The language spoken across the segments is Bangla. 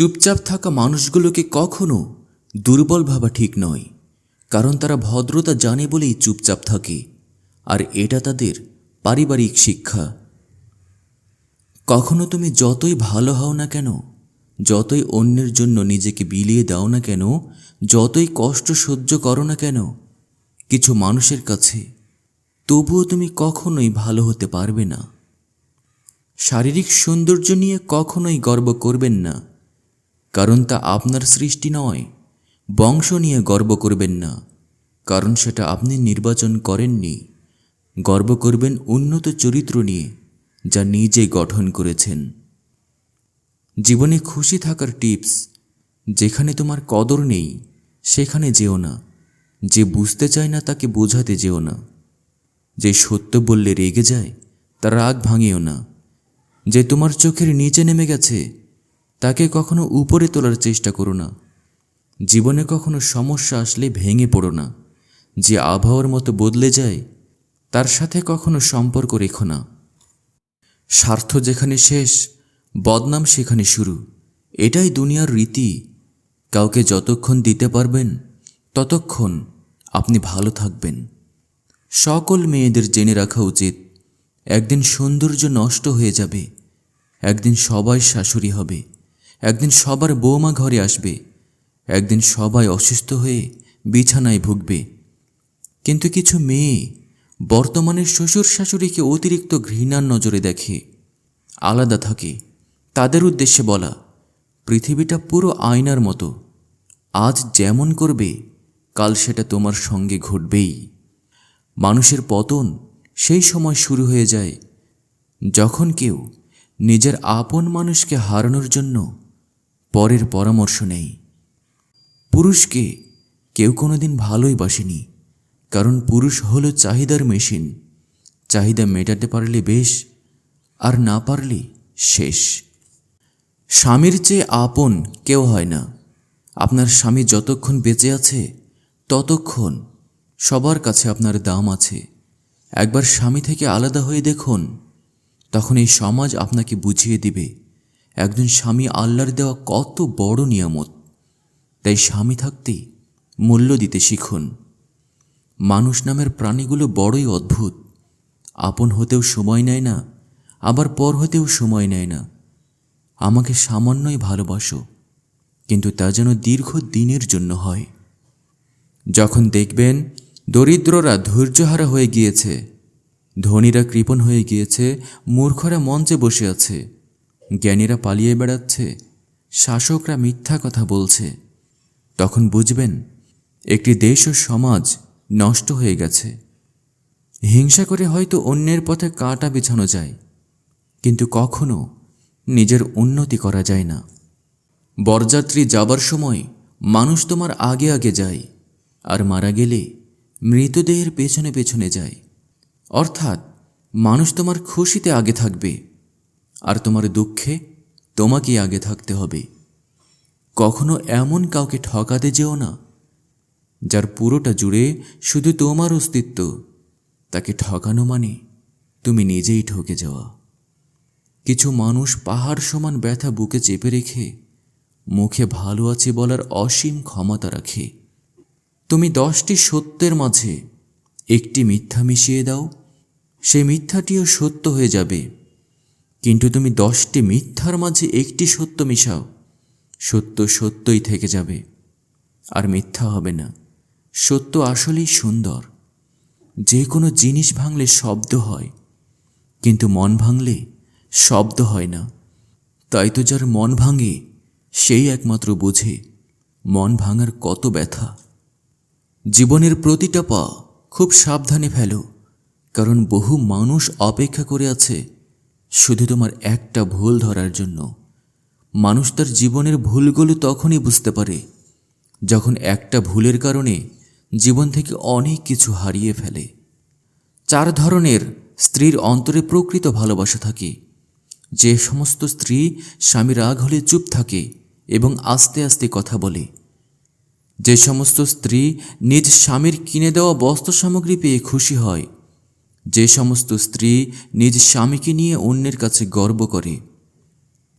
চুপচাপ থাকা মানুষগুলোকে কখনো দুর্বল ভাবা ঠিক নয়, কারণ তারা ভদ্রতা জানে বলেই চুপচাপ থাকে, আর এটা তাদের পারিবারিক শিক্ষা। কখনো তুমি যতই ভালো হও না কেন, যতই অন্যের জন্য নিজেকে বিলিয়ে দাও না কেন, যতই কষ্ট সহ্য করো না কেন, কিছু মানুষের কাছে তবুও তুমি কখনোই ভালো হতে পারবে না। শারীরিক সৌন্দর্য নিয়ে কখনোই গর্ব করবেন না। কারণ তা আপনার সৃষ্টি নয়। বংশ নিয়ে গর্ব করবেন না। কারণ সেটা আপনি নির্বাচন করেননি। গর্ব করবেন উন্নত চরিত্র নিয়ে, যা নিজে গঠন করেছেন। জীবনে খুশি থাকার টিপস, যেখানে তোমার কদর নেই, সেখানে যেও না। যে বুঝতে চায় না, তাকে বোঝাতে যেও না। যে সত্য বললে রেগে যায় তার রাগ ভাঙিও না। যে তোমার চোখের নিচে নেমে গেছে তাকে কখনো উপরে তোলার চেষ্টা করো না। জীবনে কখনো সমস্যা আসলে ভেঙে পড়ো না। যে আবহাওয়ার মতো বদলে যায়, তার সাথে কখনো সম্পর্ক রেখো না। স্বার্থ যেখানে শেষ, বদনাম সেখানে শুরু। এটাই দুনিয়ার রীতি। কাউকে যতক্ষণ দিতে পারবেন, ততক্ষণ আপনি ভালো থাকবেন। সকল মেয়েদের জেনে রাখা উচিত, একদিন সৌন্দর্য নষ্ট হয়ে যাবে, একদিন সবাই শাশুড়ি হবে। একদিন সবার বৌমা ঘরে আসবে। একদিন সবাই অসুস্থ হয়ে বিছানায় ভুগবে। কিন্তু কিছু মেয়ে বর্তমানের শ্বশুর শাশুড়িকে অতিরিক্ত ঘৃণার নজরে দেখে। আলাদা থাকে। তাদের উদ্দেশ্যে বলা, পৃথিবীটা পুরো আয়নার মতো। আজ যেমন করবে, কাল সেটা তোমার সঙ্গে ঘটবেই। মানুষের পতন সেই সময় শুরু হয়ে যায়, যখন কেউ নিজের আপন মানুষকে হারানোর জন্য পরের পরামর্শ নেই। পুরুষকে কেউ কোনোদিন ভালোই বাসেনি, কারণ পুরুষ হলো চাহিদার মেশিন। চাহিদা মেটাতে পারলে বেশ, আর না পারলে শেষ। স্বামীর চেয়ে আপন কেউ হয় না। আপনার স্বামী যতক্ষণ বেঁচে আছে, ততক্ষণ সবার কাছে আপনার দাম আছে। একবার স্বামী থেকে আলাদা হয়ে দেখুন, তখন এই সমাজ আপনাকে বুঝিয়ে দিবে। একজন স্বামী আল্লাহর দেওয়া কত বড় নিয়ামত। তাই স্বামী থাকতেই মূল্য দিতে শিখুন। মানুষ নামের প্রাণীগুলো বড়ই অদ্ভুত। আপন হতেও সময় নেয় না, আবার পর হতেও সময় নেয় না। আমাকে সামান্যই ভালোবাসো, কিন্তু তা যেন দীর্ঘ দিনের জন্য হয়। যখন দেখবেন দরিদ্ররা ধৈর্যহারা হয়ে গিয়েছে, ধনীরা কৃপণ হয়ে গিয়েছে, মূর্খরা মঞ্চে বসে আছে জ্ঞানীরা পালিয়ে বেড়াচ্ছে, শাসকরা মিথ্যা কথা বলছে। তখন বুঝবেন, একটি দেশ ও সমাজ নষ্ট হয়ে গেছে। হিংসা করে হয়তো অন্যের পথে কাঁটা বিছানো যায়, কিন্তু কখনো নিজের উন্নতি করা যায় না। বরযাত্রী যাবার সময় মানুষ তোমার আগে আগে যায়, আর মারা গেলে মৃতদেহের পেছনে পেছনে যায়। অর্থাৎ মানুষ তোমার খুশিতে আগে থাকবে। আর তোমার দুঃখে তোমাকেই আগে থাকতে হবে। কখনো এমন কাউকে ঠকাতে যেও না, যার পুরোটা জুড়ে শুধু তোমার অস্তিত্ব, তাকে ঠকানো মানে তুমি নিজেই ঠকে যাওয়া। কিছু মানুষ পাহাড় সমান ব্যথা বুকে চেপে রেখে, মুখে ভালো আছে বলার অসীম ক্ষমতা রাখে। তুমি দশটি সত্যের মাঝে একটি মিথ্যা মিশিয়ে দাও, সেই মিথ্যাটিও সত্য হয়ে যাবে। কিন্তু তুমি দশটি মিথ্যার মাঝে একটি সত্য মিশাও। সত্য সত্যই থেকে যাবে। আর মিথ্যা হবে না। সত্য আসলেই সুন্দর। যে কোনো জিনিস ভাঙলে শব্দ হয়। কিন্তু মন ভাঙলে শব্দ হয় না। তাই তো যার মন ভাঙে, সেই একমাত্র বোঝে মন ভাঙার কত ব্যথা। জীবনের প্রতিটা পা খুব সাবধানে ফেলো, কারণ বহু মানুষ অপেক্ষা করে আছে শুধু তোমার একটা ভুল ধরার জন্য। মানুষ তার জীবনের ভুলগুলো তখনই বুঝতে পারে, যখন একটা ভুলের কারণে জীবন থেকে অনেক কিছু হারিয়ে ফেলে। চার ধরনের স্ত্রীর অন্তরে প্রকৃত ভালোবাসা থাকে। যে সমস্ত স্ত্রী স্বামী রাগ হলে চুপ থাকে এবং আস্তে আস্তে কথা বলে। যে সমস্ত স্ত্রী নিজ স্বামীর কিনে দেওয়া বস্ত্র সামগ্রী পেয়ে খুশি হয় যে সমস্ত স্ত্রী নিজ স্বামীকে নিয়ে অন্যের কাছে গর্ব করে,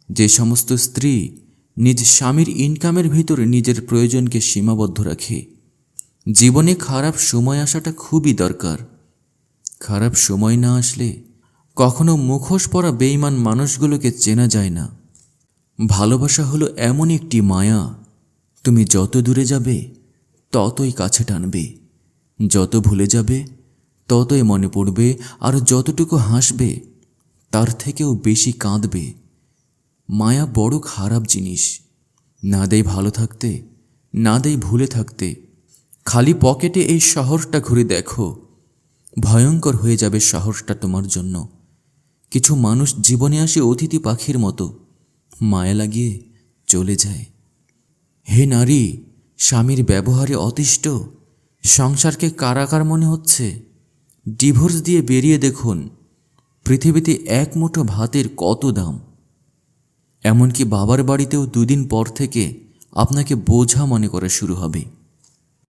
যে সমস্ত স্ত্রী নিজ স্বামীর ইনকামের ভিতরে নিজের প্রয়োজনকে সীমাবদ্ধ রাখে। জীবনে খারাপ সময় আসাটা খুবই দরকার। খারাপ সময় না আসলে কখনো মুখোশ পরা বেইমান মানুষগুলোকে চেনা যায় না। ভালোবাসা হলো এমন একটি মায়া। তুমি যত দূরে যাবে, ততই কাছে টানবে। যত ভুলে যাবে ততই মনে পড়বে আর যতটুকু হাসবে, তার থেকেও বেশি কাঁদবে। মায়া বড় খারাপ জিনিস। না দেয় ভালো থাকতে, না দেয় ভুলে থাকতে। খালি পকেটে এই শহরটা ঘুরে দেখো। ভয়ঙ্কর হয়ে যাবে শহরটা তোমার জন্য। কিছু মানুষ জীবনে আসে অতিথি পাখির মতো। মায়া লাগিয়ে চলে যায়। হে নারী, স্বামীর ব্যবহারে অতিষ্ঠ। সংসারকে কারাকার মনে হচ্ছে। ডিভোর্স দিয়ে বেরিয়ে দেখুন, পৃথিবীতে এক মুঠো ভাতের কত দাম। এমনকি বাবার বাড়িতেও দুদিন পর থেকে আপনাকে বোঝা মনে করা শুরু হবে।